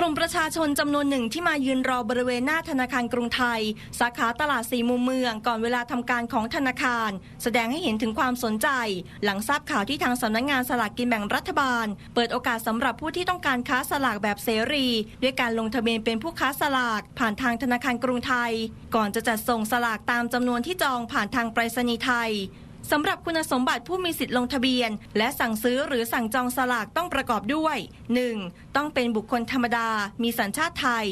กลุ่มประชาชนจำนวนหนึ่งที่มายืนรอบริเวณหน้าธนาคารกรุงไทย สาขาตลาดสี่มุมเมืองก่อนเวลาทำการของธนาคาร แสดงให้เห็นถึงความสนใจ หลังทราบข่าวที่ทางสำนักงานสลากกินแบ่งรัฐบาล เปิดโอกาสสำหรับผู้ที่ต้องการค้าสลากแบบเสรี ด้วยการลงทะเบียนเป็นผู้ค้าสลาก ผ่านทางธนาคารกรุงไทย ก่อนจะจัดส่งสลากตามจำนวนที่จองผ่านทางไปรษณีย์ไทย สำหรับคุณสมบัติผู้มีสิทธิ์ลงทะเบียน และสั่งซื้อหรือสั่งจองสลากต้องประกอบด้วย 1. ต้องเป็นบุคคลธรรมดา มีสัญชาติไทย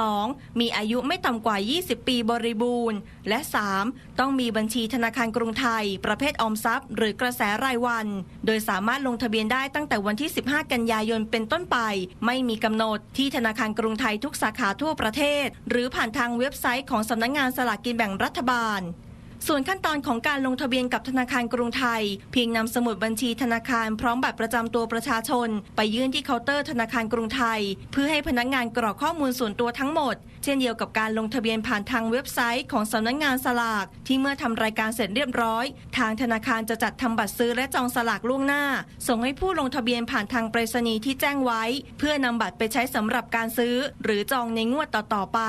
2. มีอายุไม่ต่ำกว่า 20 ปีบริบูรณ์ และ 3. ต้องมีบัญชีธนาคารกรุงไทย ประเภทออมทรัพย์ หรือกระแสรายวัน โดยสามารถลงทะเบียนได้ตั้งแต่วันที่ 15 กันยายนเป็นต้นไป ไม่มีกำหนดที่ธนาคารกรุงไทยทุกสาขาทั่วประเทศ หรือผ่านทางเว็บไซต์ของสำนักงานสลากกินแบ่งรัฐบาล ส่วนขั้นตอนของการลงทะเบียนกับธนาคารกรุงไทย เพียงนำสมุดบัญชีธนาคารพร้อมบัตรประจำตัวประชาชน ไปยื่นที่เคาน์เตอร์ธนาคารกรุงไทย เพื่อให้พนักงานกรอกข้อมูลส่วนตัวทั้งหมด เช่นเดียวกับการลงทะเบียนผ่านทางเว็บไซต์ของสำนักงานสลาก ที่เมื่อทำรายการเสร็จเรียบร้อย ทางธนาคารจะจัดทำบัตรซื้อและจองสลากล่วงหน้า ส่งให้ผู้ลงทะเบียนผ่านทางไปรษณีย์ที่แจ้งไว้ เพื่อนำบัตรไปใช้สำหรับการซื้อ หรือจองในงวดต่อๆไป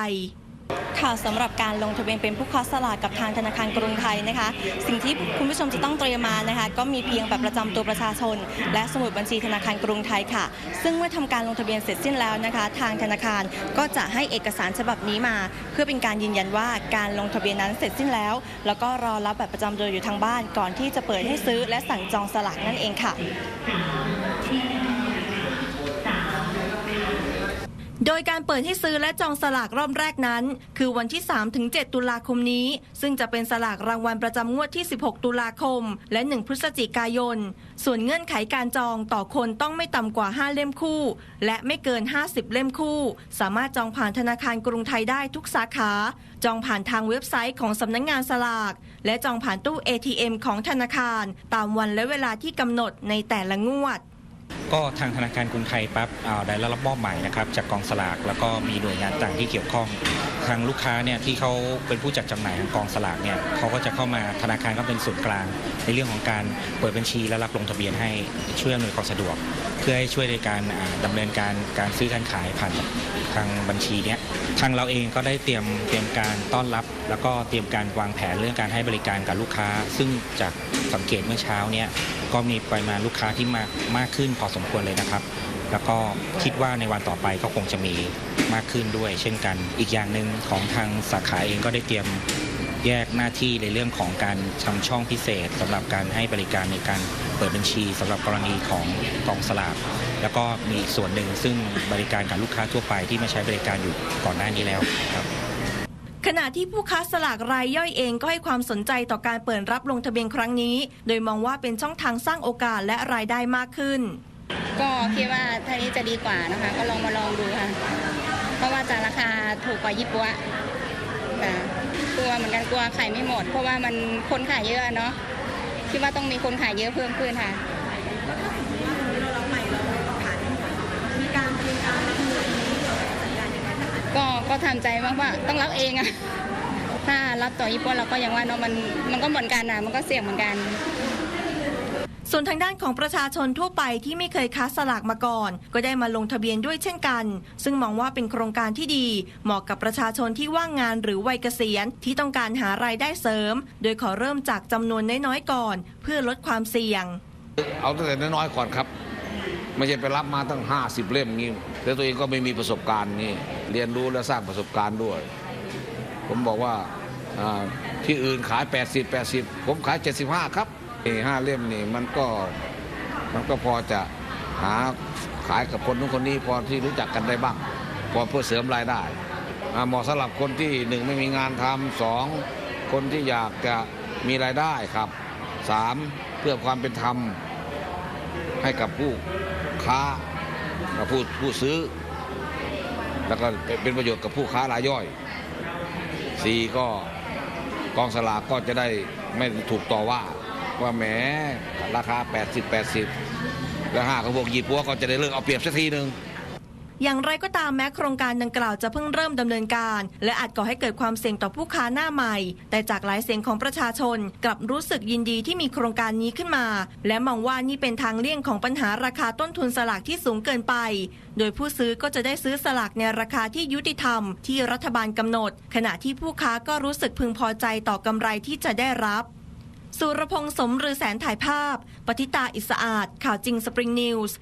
ค่ะสำหรับการลงทะเบียนเป็นผู้ค้าสลากกับทางธนาคารกรุงไทยนะคะ สิ่งที่คุณผู้ชมจะต้องเตรียมมานะคะ ก็มีเพียงแบัตรประจำตัวประชาชน และสมุดบัญชีธนาคารกรุงไทยค่ะ ซึ่งเมื่อทำการลงทะเบียนเสร็จสิ้นแล้วนะคะ ทางธนาคารก็จะให้เอกสารฉบับนี้มา เพื่อเป็นการยืนยันว่าการลงทะเบียนนั้นเสร็จสิ้นแล้ว แล้วก็รอรับแบัตรประจำตัวอยู่ทางบ้าน ก่อนที่จะเปิดให้ซื้อและสั่งจองสลากนั่นเองค่ะ โดยการเปิดให้ซื้อและจองสลากรอบแรกนั้น คือวันที่ 3-7 ตุลาคมนี้ ซึ่งจะเป็นสลากรางวัลประจำงวดที่ 16 ตุลาคม และ 1 พฤศจิกายน ส่วนเงื่อนไขการจองต่อคนต้องไม่ต่ำกว่า 5 เล่มคู่ และไม่เกิน 50 เล่มคู่ สามารถจองผ่านธนาคารกรุงไทยได้ทุกสาขา จองผ่านทางเว็บไซต์ของสำนักงงานสลาก และจองผ่านตู้ ATM ของธนาคาร ตามวันและเวลาที่กำหนดในแต่ละงวด ก็ทางธนาคารกรุงไทยปั๊บได้รับมอบหมายนะครับจากกองสลากแล้วก็มีหน่วยงานต่างที่เกี่ยวข้อง ทางลูกค้าเนี่ยที่เขาเป็นผู้จัดจำหน่ายทางกองสลากเนี่ยเขาก็จะเข้ามาธนาคารก็เป็นศูนย์กลาง ในเรื่องของการเปิดบัญชีและรับลงทะเบียนให้ช่วยอำนวยความสะดวก เพื่อให้ช่วยในการอ่าดำเนินการการซื้อการขายผ่านทางบัญชีเนี้ยทางเราเองก็ได้เตรียมเตรียมการต้อนรับ แล้วก็เตรียมการวางแผนเรื่องการให้บริการกับลูกค้า ซึ่งจากสังเกตเมื่อเช้าเนี่ย ก็มีปริมาณลูกค้าที่มากมากขึ้นพอสมควรเลยนะครับ แล้วก็คิดว่าในวันต่อไปก็คงจะมีมากขึ้นด้วย เช่นกัน อีกอย่างหนึ่งของทางสาขาเองก็ได้เตรียมแยกหน้าที่ในเรื่องของการทำช่องพิเศษสำหรับการให้บริการในการเปิดบัญชีสำหรับกรณีของกองสลากแล้วก็มีอีกส่วนหนึ่งซึ่งบริการกับลูกค้าทั่วไปที่มาใช้บริการอยู่ก่อนหน้านี้แล้วครับ ขณะที่ผู้ค้าสลากรายย่อยเองก็ให้ความสนใจต่อการเปิดรับลงทะเบียนครั้งนี้ โดยมองว่าเป็นช่องทางสร้างโอกาสและรายได้มากขึ้น ก็คิดว่าท่านี้จะดีกว่านะคะ ก็ลองมาลองดูค่ะ เพราะว่าจะราคาถูกกว่ายี่ปัวค่ะกลัวเหมือนกันกลัวขายไม่หมด เพราะว่ามันคนขายเยอะเนาะคิดว่าต้องมีคนขายเยอะเพิ่มขึ้นค่ะ ก็ก็ทำใจมากว่าต้องรับเองอะถ้ารับต่อยี่ปัวเราก็ยังว่าเนาะมันมันก็เหมือนกันนะมันก็เสี่ยงเหมือนกัน ส่วนทางด้านของประชาชนทั่วไปที่ไม่เคยค้าสลากมาก่อน ก็ได้มาลงทะเบียนด้วยเช่นกัน ซึ่งมองว่าเป็นโครงการที่ดี เหมาะกับประชาชนที่ว่างงานหรือวัยเกษียณที่ต้องการหารายได้เสริม โดยขอเริ่มจากจำนวนน้อยๆก่อน เพื่อลดความเสี่ยง เอาตั้งแต่น้อยๆก่อนครับไม่ใช่ไปรับมาตั้ง 50 เล่มงี้แล้วตัวเองก็ไม่มีประสบการณ์นี่ เรียนรู้และสร้างประสบการณ์ด้วย ผมบอกว่าที่อื่นขาย 80 80 ผมขาย 75 ครับเอ้ห้าเล่มนี่มันก็มันก็พอจะหาขายกับคนนู้นคนนี้พอที่รู้จักกันได้บ้าง พอเพื่อเสริมรายได้เหมาะสำหรับคนที่หนึ่งไม่มีงานทำสองคนที่อยากจะมีรายได้ครับสามเพื่อความเป็นธรรมให้กับผู้ค้ากับผู้ผู้ซื้อ แล้วก็เป็นประโยชน์กับผู้ค้ารายย่อยสี่ก็กองสลากก็จะได้ไม่ถูกต่อว่า ว่าแหมราคา 80 80 แล้วห้าของพวกยี่ปัวก็จะได้เลิกเอาเปรียบสักทีหนึ่ง อย่างไรก็ตามแม้โครงการดังกล่าวจะเพิ่งเริ่มดำเนินการ และอาจก่อให้เกิดความเสี่ยงต่อผู้ค้าหน้าใหม่ แต่จากหลายเสียงของประชาชน กลับรู้สึกยินดีที่มีโครงการนี้ขึ้นมา และมองว่านี่เป็นทางเลี่ยงของปัญหาราคาต้นทุนสลากที่สูงเกินไป โดยผู้ซื้อก็จะได้ซื้อสลากในราคาที่ยุติธรรม ที่รัฐบาลกำหนด ขณะที่ผู้ค้าก็รู้สึกพึงพอใจต่อกำไรที่จะได้รับสุรพงษ์สมรือแสนถ่ายภาพ ปฏิตาอิสอาดข่าวจริงสปริงนิวส์